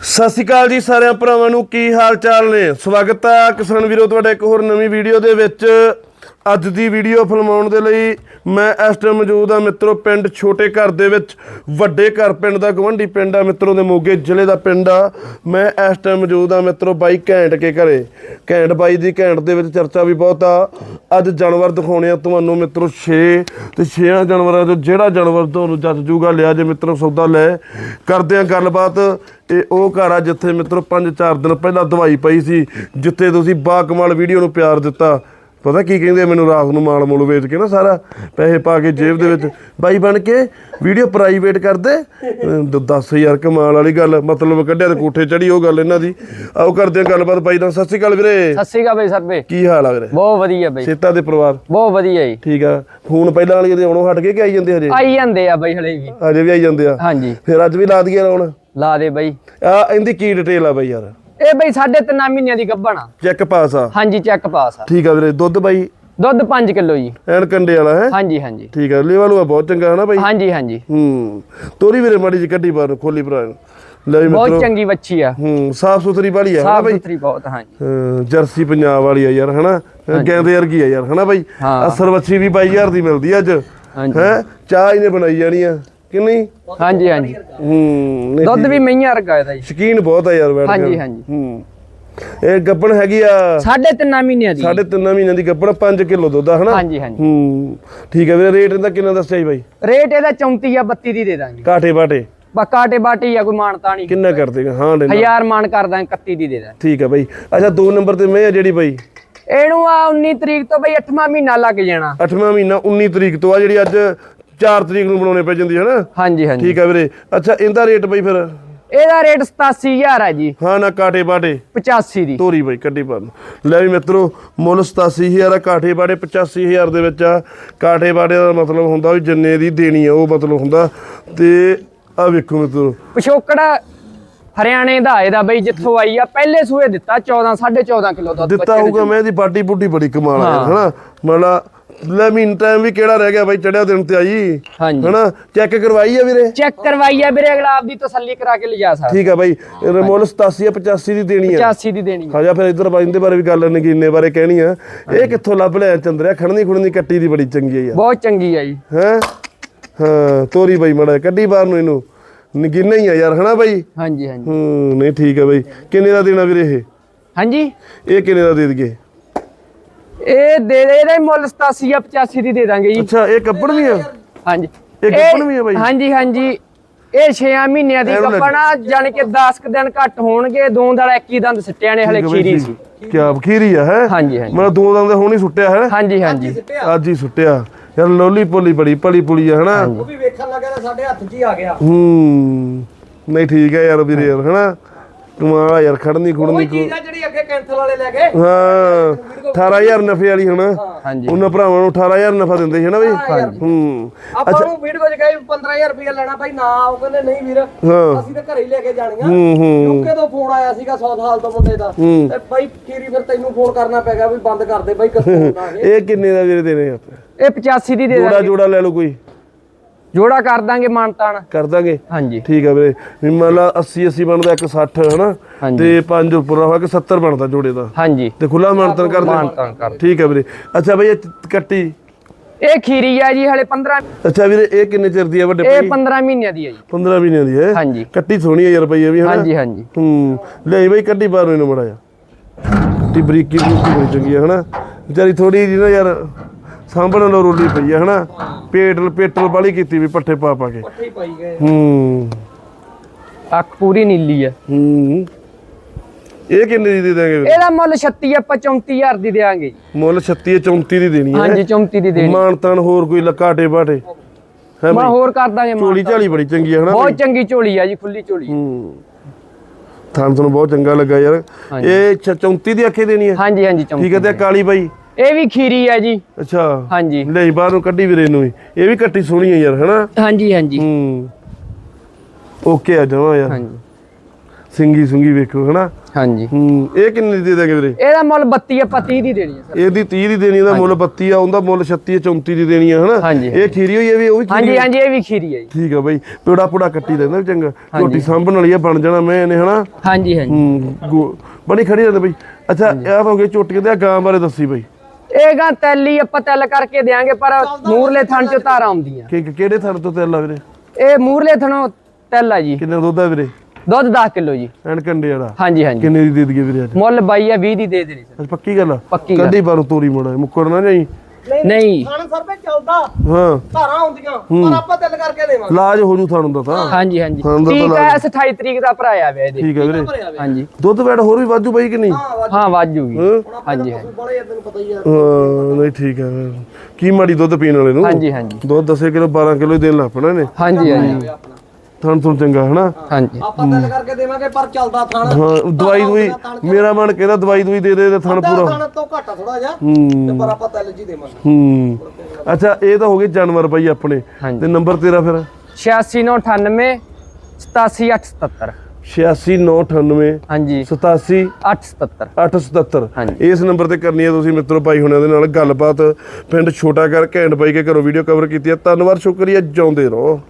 ਸਤਿ ਸ਼੍ਰੀ ਅਕਾਲ ਜੀ ਸਾਰਿਆਂ ਭਰਾਵਾਂ ਨੂੰ, ਕੀ ਹਾਲ ਚਾਲ ਨੇ? ਸਵਾਗਤ ਹੈ ਕਿਸਾਨ ਵੀਰੋ, ਤੁਹਾਡੇ ਇੱਕ ਹੋਰ ਨਵੀਂ ਵੀਡੀਓ ਦੇ ਵਿੱਚ। ਅੱਜ ਦੀ ਵੀਡੀਓ ਫਿਲਮਾਉਣ ਦੇ ਲਈ ਮੈਂ ਇਸ ਟਾਈਮ ਮੌਜੂਦ ਹਾਂ ਮਿੱਤਰੋ, ਪਿੰਡ ਛੋਟੇ ਘਰ ਦੇ ਵਿੱਚ। ਵੱਡੇ ਘਰ ਪਿੰਡ ਦਾ ਗਵੰਡੀ ਪਿੰਡ ਆ ਮਿੱਤਰੋ ਦੇ ਮੋਗੇ ਜ਼ਿਲ੍ਹੇ ਦਾ ਪਿੰਡ ਆ। ਮੈਂ ਇਸ ਟਾਈਮ ਮੌਜੂਦ ਹਾਂ ਮਿੱਤਰੋ, ਬਾਈ ਘੈਂਟ ਕੇ ਘਰੇ। ਘੈਂਟ ਬਾਈ ਦੀ ਘੈਂਟ ਦੇ ਵਿੱਚ ਚਰਚਾ ਵੀ ਬਹੁਤ ਆ। ਅੱਜ ਜਾਨਵਰ ਦਿਖਾਉਣੇ ਆ ਤੁਹਾਨੂੰ ਮਿੱਤਰੋ 6 ਤੇ 6 ਜਾਨਵਰਾਂ ਚੋਂ ਜਿਹੜਾ ਜਾਨਵਰ ਤੁਹਾਨੂੰ ਜੱਜ ਜੂਗਾ, ਲਿਆ ਜੇ ਮਿੱਤਰੋ ਸੌਦਾ ਲੈ। ਕਰਦੇ ਆ ਗੱਲਬਾਤ। ਇਹ ਉਹ ਘਰ ਆ ਜਿੱਥੇ ਮਿੱਤਰੋ 5-4 ਦਿਨ ਪਹਿਲਾਂ ਦਵਾਈ ਪਈ ਸੀ, ਜਿੱਥੇ ਤੁਸੀਂ ਬਾਕਮਾਲ ਵੀਡੀਓ ਨੂੰ ਪਿਆਰ ਦਿੱਤਾ। ਪਤਾ ਕੀ ਕਹਿੰਦੇ ਮੈਨੂੰ ਰਾਤ ਨੂੰ ਮਾਲ ਮੂਲ ਵੇਚ ਕੇ ਨਾ ਸਾਰਾ ਪੈਸੇ ਪਾ ਕੇ ਜੇਬ ਦੇ ਵਿੱਚ ਬਾਈ ਬਣ ਕੇ ਵੀਡੀਓ ਪ੍ਰਾਈਵੇਟ ਕਰਦੇ 10000 ਕਮਾਲ ਵਾਲੀ ਗੱਲ ਮਤਲਬ ਕੱਢਿਆ ਤੇ ਕੋਠੇ ਚੜੀ ਉਹ ਗੱਲ ਇਹਨਾਂ ਦੀ। ਆਓ ਕਰਦੇ ਆ ਗੱਲਬਾਤ ਬਾਈ ਨਾਲ। ਸਤਿ ਸ਼੍ਰੀ ਅਕਾਲ ਵੀਰੇ। ਸਤਿ ਸ਼੍ਰੀ ਅਕਾਲ ਬਈ ਸਰਬੇ। ਕੀ ਹਾਲ ਆ ਵੀਰੇ? ਬਹੁਤ ਵਧੀਆ ਬਈ। ਸੇਤਾ ਦੇ ਪਰਿਵਾਰ। ਬਹੁਤ ਵਧੀਆ ਜੀ। ਠੀਕ ਆ। ਫੋਨ ਪਹਿਲਾਂ ਵਾਲੀ ਦੇ ਆਉਣੋਂ ਹਟ ਕੇ ਕਿ ਆਈ ਜਾਂਦੇ ਹਜੇ? ਆਈ ਜਾਂਦੇ ਆ ਬਈ ਹਲੇ ਵੀ। ਹਜੇ ਵੀ ਆਈ ਜਾਂਦੇ ਆ? ਹਾਂਜੀ। ਫਿਰ ਅੱਜ ਵੀ ਲਾ ਦਈਏ ਲਾਉਣ ਲਾ ਦੇ ਬਈ। ਆ ਇਹਦੀ ਕੀ ਡਿਟੇਲ ਆ ਬਾਈ ਯਾਰ? ਇਹ ਬਈ ਸਾਢੇ ਤਿੰਨਾਂ ਮਹੀਨਿਆਂ ਦੀ ਗੱਭਣ ਆ। ਚੈੱਕ ਪਾਸ ਆ। ਹਾਂਜੀ ਚੈੱਕ ਪਾਸ ਆ। ਠੀਕ ਆ ਵੀਰੇ ਦੁੱਧ ਬਾਈ? ਦੁੱਧ 5 ਕਿਲੋ ਜੀ। ਐਨ ਕੰਡੇ ਵਾਲਾ ਹੈ? ਹਾਂਜੀ ਹਾਂਜੀ। ਠੀਕ ਆ ਲੇਵਲ ਉਹ ਬਹੁਤ ਚੰਗਾ ਹੈ ਨਾ ਬਾਈ? ਹਾਂਜੀ ਹਾਂਜੀ। ਹੂੰ ਤੋਰੀ ਵੀਰੇ ਮਾੜੀ ਜੀ ਕੱਢੀ ਬਾਹਰ ਖੋਲੀ ਭਰਾ ਨੂੰ। ਲੈ ਵੀ ਬਹੁਤ ਮਿੱਤਰੋ। ਚੰਗੀ ਵੱਛੀ ਆ। ਹੂੰ ਸਾਫ਼ ਸੁਥਰੀ ਵਾਲੀ ਆ ਸਾਫ਼ ਸੁਥਰੀ ਬਹੁਤ ਹਾਂਜੀ। ਜਰਸੀ ਪੰਜਾਬ ਵਾਲੀ ਆ ਯਾਰ ਹਨਾ? ਗੈਂਦੇ ਵਰਗੀ ਆ ਯਾਰ ਹਨਾ ਬਾਈ। ਅਸਰ ਵੱਛੀ ਵੀ 22000 ਦੀ ਮਿਲਦੀ ਅੱਜ। ਹਾਂਜੀ। ਹੈ? ਚਾਹ ਇਹਨੇ ਬਣਾਈ ਜਾਣੀ ਆ। ਕਿ ਨਹੀਂ? ਹਾਂਜੀ ਹਾਂਜੀ। ਹੂੰ ਨਹੀਂ ਦੁੱਧ ਵੀ ਮਈਆਂ ਵਰਗਾ ਇਹਦਾ ਜੀ। ਸ਼ਕੀਨ ਬਹੁਤ ਆ ਯਾਰ ਬੈਠ ਕੇ। ਹਾਂਜੀ, ਹਾਂਜੀ। ਹੂੰ। ਇਹ ਗੱਬਣ ਹੈਗੀ ਆ? ਸਾਢੇ ਤਿੰਨਾਂ ਮਹੀਨਿਆਂ ਦੀ। ਸਾਢੇ ਤਿੰਨ ਮਹੀਨਿਆਂ ਦੀ ਗੱਬਣ 5 ਕਿਲੋ ਦੁੱਧ ਆ ਹਨਾ? ਹਾਂਜੀ ਹਾਂਜੀ। ਹੂੰ। ਠੀਕ ਹੈ ਵੀਰੇ ਰੇਟ ਇਹਦਾ ਕਿੰਨਾ ਦੱਸਿਆ ਜੀ ਬਾਈ? ਰੇਟ ਇਹਦਾ 34 ਜਾਂ 32 ਦੀ ਦੇ ਦਾਂਗੇ। ਕਾਠੇ ਬਾਟੇ। ਬਕਾਟੇ ਬਾਟੀ ਆ ਕੋਈ ਮਾਨਤਾ ਨਹੀਂ। ਕਿੰਨਾ ਕਰ ਦੇਗਾ? ਹਾਂ ਲੈਣਾ ਹਜ਼ਾਰ ਮਾਨ ਕਰ ਦਾਂਗੇ 31 ਦੀ ਦੇ ਦਾਂਗੇ। ਠੀਕ ਹੈ ਬਾਈ। ਅੱਛਾ ਦੋ ਨੰਬਰ ਤੇ ਮੈਂ ਆ ਜਿਹੜੀ ਬਾਈ? ਇਹਨੂੰ ਆ 19 ਤਰੀਕ ਤੋਂ ਬਈ 8ਵਾਂ ਮਹੀਨਾ ਲੱਗ ਜਾਣਾ। 8ਵਾਂ ਮਹੀਨਾ 19 ਤਰੀਕ ਤੋਂ ਆ ਜਿਹੜੀ ਅੱਜ 4 ਤਰੀਕ ਨੂੰ ਬਣਾਉਣੇ ਪੈ ਜਾਂਦੀ ਹੈ ਨਾ? ਹਾਂਜੀ ਹਾਂਜੀ। ਠੀਕ ਹੈ ਵੀਰੇ। ਅੱਛਾ ਇਹਦਾ ਰੇਟ ਬਾਈ ਫਿਰ? ਇਹਦਾ ਰੇਟ 87000 ਹੈ ਜੀ। ਹਾਂ ਨਾ ਕਾਠੇ ਬਾਟੇ। 85 ਦੀ। ਤੋਰੀ ਬਾਈ ਕੱਢੀ ਪਾ ਲੈ ਵੀ ਮਿੱਤਰੋ ਮੁੱਲ 87000 ਆ ਕਾਠੇ ਬਾੜੇ 85000 ਦੇ ਵਿੱਚ ਆ। ਕਾਠੇ ਬਾੜੇ ਦਾ ਮਤਲਬ ਹੁੰਦਾ ਵੀ ਜਿੰਨੇ ਦੀ ਦੇਣੀ ਆ ਉਹ ਮਤਲਬ ਹੁੰਦਾ। ਤੇ ਆ ਵੇਖੋ ਮਿੱਤਰੋ। ਪਿਛੋਕੜ ਹਰਿਆਣੇ ਦਾ ਇਹਦਾ ਬਈ ਜਿੱਥੋਂ ਆਈ ਆ ਪਹਿਲੇ ਸੂਏ ਦਿੱਤਾ 14 14.5 ਕਿਲੋ ਦੁੱਧ ਦਿੱਤਾ ਹੋਊਗਾ ਮੈਂ ਇਹਦੀ ਬਾਡੀ ਬੁੱਡੀ ਬੜੀ ਕਮਾਲ ਆ। ਹਨਾ? ਮਤਲਬ ਲੈ ਮਹੀਨ ਟਾਈਮ ਵੀ ਕਿਹੜਾ ਰਹਿ ਗਿਆ ਬਾਈ ਚੜਿਆ ਦਿਨ ਤੇ ਆਈ। ਹਾਂਜੀ। ਹਨਾ? ਚੈੱਕ ਕਰਵਾਈ ਆ ਵੀਰੇ? ਚੈੱਕ ਕਰਵਾਈ ਆ ਵੀਰੇ ਅਗਲਾ ਆਪਦੀ ਤਸੱਲੀ ਕਰਾ ਕੇ ਲਿਜਾ ਸਕਦਾ। ਠੀਕ ਆ ਬਾਈ ਇਹਦਾ ਮੁੱਲ 87 ਆ 85 ਦੀ ਦੇਣੀ ਆ। 85 ਦੀ ਦੇਣੀ ਆ। ਹਾਂ ਜਾਂ ਫਿਰ ਇਧਰ ਬਾਈ ਦੇ ਬਾਰੇ ਵੀ ਗੱਲ ਨਗੀਨੇ ਬਾਰੇ ਕਹਿਣੀ ਆ। ਇਹ ਕਿੱਥੋਂ ਲੱਭ ਲਿਆ ਚੰਦਰਿਆ? ਖੜਨੀ ਖੁੜਨੀ ਕੱਟੀ ਦੀ ਬੜੀ ਚੰਗੀ ਆ। ਯਾਰ ਬਹੁਤ ਚੰਗੀ ਆ ਜੀ। ਹੈ? ਹਾਂ ਤੋਰੀ ਬਾਈ ਮੜਾ ਕੱਢੀ ਬਾਹਰ ਨੂੰ ਇਹਨੂੰ। ਨਗੀਨਾ ਹੀ ਆ ਯਾਰ ਹਨਾ ਬਾਈ? ਹਾਂਜੀ ਹਾਂਜੀ। ਹੂੰ ਨਹੀਂ ਠੀਕ ਆ ਬਾਈ। ਕਿੰਨੇ ਦਾ ਦੇਣਾ ਵੀਰੇ ਇਹ? ਹਾਂਜੀ? ਇਹ ਕਿੰਨੇ ਦਾ ਦੇ ਦਈਏ? ਇਹ ਦੇ ਦੇ ਇਹਦਾ ਹੀ ਮੁੱਲ 87 ਜਾਂ 85 ਦੀ ਦੇ ਦਾਂਗੇ ਜੀ। ਅੱਛਾ ਇਹ ਕੱਪੜ ਵੀ ਆ? ਹਾਂਜੀ। ਇਹ ਗੱਭਣ ਵੀ ਆ ਬਾਈ? ਹਾਂਜੀ ਹਾਂਜੀ। ਇਹ 6 ਮਹੀਨਿਆਂ ਦੀ ਗੱਪਣਾ ਜਾਣੀ ਕਿ 10 ਕੁ ਦਿਨ ਘੱਟ ਹੋਣਗੇ ਦੋ ਦਲ 21 ਦੰਦ ਸਿੱਟਿਆਂ ਨੇ ਹਲੇ ਖੀਰੀ ਸੀ ਕਿਆ ਖੀਰੀ ਆ ਹੈ? ਹਾਂਜੀ ਹਾਂਜੀ। ਮਤਲਬ ਦੋ ਦੰਦ ਹੁਣ ਹੀ ਸੁੱਟਿਆ ਹੈ? ਹਾਂਜੀ ਹਾਂਜੀ। ਅੱਜ ਹੀ ਸੁੱਟਿਆ। ਯਾਰ ਲੋਲੀ ਪੋਲੀ ਬੜੀ ਭਲੀ ਪੁਲੀ ਆ ਹਨਾ? ਉਹ ਵੀ ਵੇਖਣ ਲੱਗਾ ਤਾਂ ਸਾਡੇ ਹੱਥ 'ਚ ਹੀ ਆ ਗਿਆ। ਹੂੰ। ਨਹੀਂ ਠੀਕ ਹੈ ਯਾਰ ਵੀਰੇ ਯਾਰ ਹਨਾ? ਕਮਾਲ ਆ ਯਾਰ ਖੜਨੀ ਖੁੜਨੀ ਚੀਜ਼ ਆ ਜਿਹੜੀ ਅੱਗੇ ਕੈਂਥਲ ਵਾਲੇ ਲੈ ਗਏ ਹਾਂ 18000 ਨਫੇ ਵਾਲੀ ਹਾਂਜੀ। ਉਹਨਾਂ ਭਰਾਵਾਂ ਨੂੰ 18000 ਨਫਾ ਦਿੰਦੇ ਸੀ ਹਨਾ ਬਈ? ਹੂੰ। ਆਪਾਂ ਨੂੰ ਵੀਡੀਓ 'ਚ ਕਹੇ 15000 ਰੁਪਏ ਲੈਣਾ ਭਾਈ ਨਾ ਉਹ ਕਹਿੰਦੇ ਨਹੀਂ ਵੀਰ ਹਾਂ। ਅਸੀਂ ਤਾਂ ਘਰੇ ਹੀ ਲੈ ਕੇ ਜਾਣੀਆਂ। ਹੂੰ ਹੂੰ। ਯੂਕੇ ਤੋਂ ਫੋਨ ਆਇਆ ਸੀਗਾ 100 ਸਾਲ ਤੋਂ ਮੁੰਡੇ ਦਾ। ਹੂੰ। ਤੇ ਭਾਈ ਕੀਰੀ ਫਿਰ ਤੈਨੂੰ ਫੋਨ ਕਰਨਾ ਪੈਗਾ ਵੀ ਬੰਦ ਕਰ ਦੇ ਭਾਈ ਕਿੱਥੋਂ ਆਉਣਾ ਇਹ। ਇਹ ਕਿੰਨੇ ਦਾ ਵੀਰੇ ਦੇਣੇ ਆਪਾਂ ਇਹ 85 ਦੀ ਦੇ ਜੋੜਾ ਲੈ ਲਓ ਕੋਈ। ਜੋੜਾ ਕਰ ਦਾਂਗੇ ਮਾਨਤਾਨ ਕਰ ਦਾਂਗੇ? ਹਾਂਜੀ। ਠੀਕ ਆ ਵੀਰੇ। ਵੀ ਮੰਨ ਲਾ 80 80 ਬਣਦਾ ਇੱਕ 60 ਹਨਾ। ਤੇ 5 ਉੱਪਰ ਹੋਇਆ ਕਿ 70 ਬਣਦਾ ਜੋੜੇ ਦਾ। ਹਾਂਜੀ। ਤੇ ਖੁੱਲਾ ਮਾਨਤਨ ਕਰ ਦੇ। ਮਾਨਤਾਨ ਕਰ ਠੀਕ ਆ ਵੀਰੇ। ਅੱਛਾ ਬਈ ਇਹ ਕੱਟੀ? ਇਹ ਖੀਰੀ ਆ ਜੀ ਹਲੇ 15 ਅੱਛਾ ਵੀਰੇ ਇਹ ਕਿੰਨੇ ਚਿਰ ਦੀ ਹੈ ਵੱਡੇ ਇਹ ਭਾਈ 15 ਮਹੀਨਿਆਂ ਦੀ ਆ ਜੀ। 15 ਮਹੀਨਿਆਂ ਦੀ ਹੈ ਹਾਂਜੀ। ਕੱਟੀ ਸੋਹਣੀ ਹੈ ਯਾਰ ਬਈ ਇਹ ਵੀ ਹਨਾ? ਹਾਂਜੀ ਹਾਂਜੀ। ਹੂੰ। ਲੈ ਬਈ ਕੱਢੀ ਬਾਹਰ ਨੂੰ ਇਹਨੂੰ ਮੜਾ ਜਾ ਟੀ ਬਰੀਕੀ ਬਰੀਕੀ ਬੜੀ ਚੰਗੀ ਹੈ ਹਨਾ? ਵਿਚਾਰੀ ਥੋੜੀ ਜਿਹੀ ਨਾ ਯਾਰ ਸਾਂਭਣ ਨੂੰ ਰੋਲੀ ਪਈ ਹੈ ਹਨਾ? ਪੇਟਲ ਪੇਟਲ ਵਾਲੀ ਕੀਤੀ ਵੀ ਪੱਠੇ ਪਾ ਪਾ ਕੇ। ਪੱਠੇ ਪਾਈ ਗਏ ਹੂੰ। ਅੱਖ ਪੂਰੀ ਨੀਲੀ ਆ। ਹੂੰ। ਇਹ ਕਿੰਨੇ ਦੀ ਦੇ ਦਾਂਗੇ ਵੀਰੇ? ਇਹਦਾ ਮੁੱਲ 36 ਆਪਾਂ 34000 ਦੀ ਦੇਾਂਗੇ ਜੀ ਮੁੱਲ 36 34 ਦੀ ਦੇਣੀ ਹੈ। ਹਾਂਜੀ 34 ਦੀ ਦੇਣੀ। ਮਾਨਤਾਨ ਹੋਰ ਕੋਈ ਲਕਾਟੇ ਬਾਟੇ? ਹੈ ਮੈਂ ਹੋਰ ਕਰ ਦਾਂਗੇ ਮਾਨ ਝੋਲੀ ਝਾਲੀ ਬੜੀ ਚੰਗੀ ਹੈ ਹਨਾ ਬਹੁਤ ਚੰਗੀ ਝੋਲੀ ਆ ਜੀ ਖੁੱਲੀ ਝੋਲੀ ਹੂੰ। ਤੁਹਾਨੂੰ ਬਹੁਤ ਚੰਗਾ ਲੱਗਾ ਯਾਰ। ਇਹ ਛ- 34 ਦੀ ਅੱਖੇ ਦੇਣੀ ਹੈ? ਹਾਂਜੀ ਹਾਂਜੀ 34 ਠੀਕ ਹੈ ਤੇ ਕਾਲੀ ਬਾਈ? ਇਹ ਵੀ ਖੀਰੀ ਆ ਜੀ। ਅੱਛਾ। ਹਾਂਜੀ। ਲੈ ਬਾਹਰ ਨੂੰ ਕੱਢੀ ਵੀਰੇ ਨੂੰ ਇਹ ਵੀ ਕੱਟੀ ਸੋਹਣੀ ਹੈ ਯਾਰ ਹਨਾ? ਹਾਂਜੀ ਹਾਂਜੀ। ਹੂੰ। ਓਕੇ ਆ ਜਾਵਾ ਯਾਰ। ਹਾਂਜੀ। ਸਿੰਗੀ ਸੁੰਗੀ ਵੇਖੋ ਹਨਾ? ਹਾਂਜੀ। ਹੂੰ ਇਹ ਕਿੰਨੇ ਦੀ ਦੇ ਦਾਂਗੇ ਵੀਰੇ? ਇਹਦਾ ਮੁੱਲ 32 ਆਪਾਂ 30 ਦੀ ਦੇਣੀ ਹੈ ਸਰ। ਇਹਦੀ 30 ਦੀ ਦੇਣੀ ਦਾ ਮੁੱਲ 32 ਆ ਉਹਦਾ ਮੁੱਲ 36 34 ਦੀ ਦੇਣੀ ਆ ਹਨਾ? ਹਾਂਜੀ। ਇਹ ਖੀਰੀ ਹੋਈ ਹੈ ਵੀ ਉਹ ਵੀ ਹਾਂਜੀ ਹਾਂਜੀ ਇਹ ਵੀ ਖੀਰੀ ਹੈ ਜੀ। ਠੀਕ ਆ ਬਾਈ। ਪੇੜਾ ਪੂੜਾ ਕੱਟੀ ਵੀ ਚੰਗਾ। ਝੋਟੀ ਸਾਂਭਣ ਵਾਲੀ ਆ ਬਣ ਜਾਣਾ ਮੈਂ ਇਹਨੇ ਹਨਾ? ਹਾਂਜੀ ਹਾਂਜੀ। ਹੂੰ ਬਣੀ ਖੜੀ ਰਹਿੰਦੇ ਬਾਈ। ਅੱਛਾ ਇਹ ਤਾਂ ਹੋ ਗਏ ਝੋਟੀਆਂ ਦੇ ਗਾਂ ਬਾਰੇ ਦੱਸੀ ਬਾਈ। ਇਹ ਗਾਂ ਤੈਲੀ ਆਪਾਂ ਤੈਲ ਕਰਕੇ ਦੇਾਂਗੇ ਪਰ ਮੂਰਲੇ ਥਣ ਚ ਧਾਰਾਂ ਆਉਂਦੀਆਂ। ਕਿ ਕਿ- ਕਿਹੜੇ ਥਣ ਤੋਂ ਤੇਲ ਆ ਵੀਰੇ ਇਹ ਮੂਰਲੇ ਥਣੋਂ ਤੈਲ ਆ ਜੀ। ਕਿੰਨੇ ਦੁੱਧ ਆ ਵੀਰੇ? ਦੁੱਧ 10 ਕਿਲੋ ਜੀ। ਐਨ ਕੰਡੇ ਵਾਲਾ? ਹਾਂਜੀ ਹਾਂਜੀ। ਕਿੰਨੇ ਦੀ ਦੇ ਦਈਏ ਵੀਰੇ ਅੱਜ? ਮੁੱਲ 22 ਆ 20 ਦੀ ਦੇ ਦੇਣੀ ਸਰ। ਪੱਕੀ ਗੱਲ ਆ? ਪੱਕੀ ਗੱਲ। ਕੱਢੀ ਬਾਰੂ ਤੋਰੀ ਮੋੜਾ। ਮੁੱਕਰ ਨਾ ਜਾਈ। ਨਹੀਂ ਥਾਣ ਸਰ ਤੇ ਚੱਲਦਾ। ਹਾਂ। ਧਾਰਾਂ ਹੁੰਦੀਆਂ ਪਰ ਆਪਾਂ ਤਿਲ ਕਰਕੇ ਦੇਵਾਂਗੇ। ਲਾਜ ਹੋ ਜੂ ਥਣ ਦਾ ਤਾਂ ਹਾਂਜੀ ਹਾਂਜੀ। ਹਾਂ, ਦੁੱਧ ਠੀਕ ਹੈ 28 ਤਰੀਕ ਦਾ ਭਰਾਇਆ ਵੇ ਇਹਦੇ। ਠੀਕ ਆ ਵੀਰੇ। ਭਰਿਆ ਵੇ। ਹਾਂਜੀ। ਦੁੱਧ ਵੈਟ ਹੋਰ ਵੀ ਵਾਜੂ ਬਾਈ ਕਿ ਨਹੀਂ? ਹਾਂ ਵਾਜੂਗੀ ਹਾਂ ਹਾਂਜੀ ਹਾਂਜੀ। ਬੜੇ ਆ ਤੈਨੂੰ ਪਤਾ ਹੀ ਆ। ਹਾਂ, ਨਹੀਂ ਠੀਕ ਆ। ਕੀ ਮਾੜੀ ਦੁੱਧ ਪੀਣ ਵਾਲੇ ਨੂੰ? ਹਾਂਜੀ ਹਾਂਜੀ। ਦੁੱਧ 10 ਕਿਲੋ 12 ਕਿਲੋ ਹੀ ਦੇਣ ਲੱਗ ਪੈਣਾ ਨੇ ਹਾਂਜੀ ਹਾਂਜੀ। ਥਣ ਥਣ ਚੰਗਾ ਹਨਾ? ਹਾਂਜੀ। ਆਪਾਂ ਤਿਲ ਕਰਕੇ ਦੇਵਾਂਗੇ ਪਰ ਚੱਲਦਾ ਥਾਣ। ਹਾਂ ਦਵਾਈ ਦਵਾਈ ਮੇਰਾ ਮਨ ਕਹਿੰਦਾ ਦਵਾਈ ਦਵਾਈ ਦੇ ਦੇ ਤੇ ਥਣ ਪੂਰਾ। ਥਾਣ ਤੋਂ ਘੱਟ ਥੋੜਾ ਜਿਹਾ ਹੂੰ। ਤੇ ਪਰ ਆਪਾਂ ਤਿਲ ਜੀ ਦੇਵਾਂਗੇ। ਹੂੰ। ਅੱਛਾ ਇਹ ਤਾਂ ਹੋ ਗਏ ਜਾਨਵਰ ਬਾਈ ਆਪਣੇ। ਤੇ ਨੰਬਰ ਤੇਰਾ ਫਿਰ? 8698 87877 86998 ਹਾਂਜੀ। 87 877 877 ਹਾਂਜੀ। ਇਸ ਨੰਬਰ ਤੇ ਕਰਨੀ ਹੈ ਤੁਸੀਂ ਮਿੱਤਰੋ ਭਾਈ ਹੁਣਾਂ ਦੇ ਨਾਲ ਗੱਲਬਾਤ। ਪਿੰਡ ਛੋਟਾ ਕਰ ਘੈਂਟ ਬਾਈ ਕੇ ਘਰੋਂ ਵੀਡੀਓ ਕਵਰ ਕੀਤੀ ਹੈ। ਧੰਨਵਾਦ ਸ਼ੁਕਰੀਆ ਜਿਉਂਦੇ ਰਹੋ।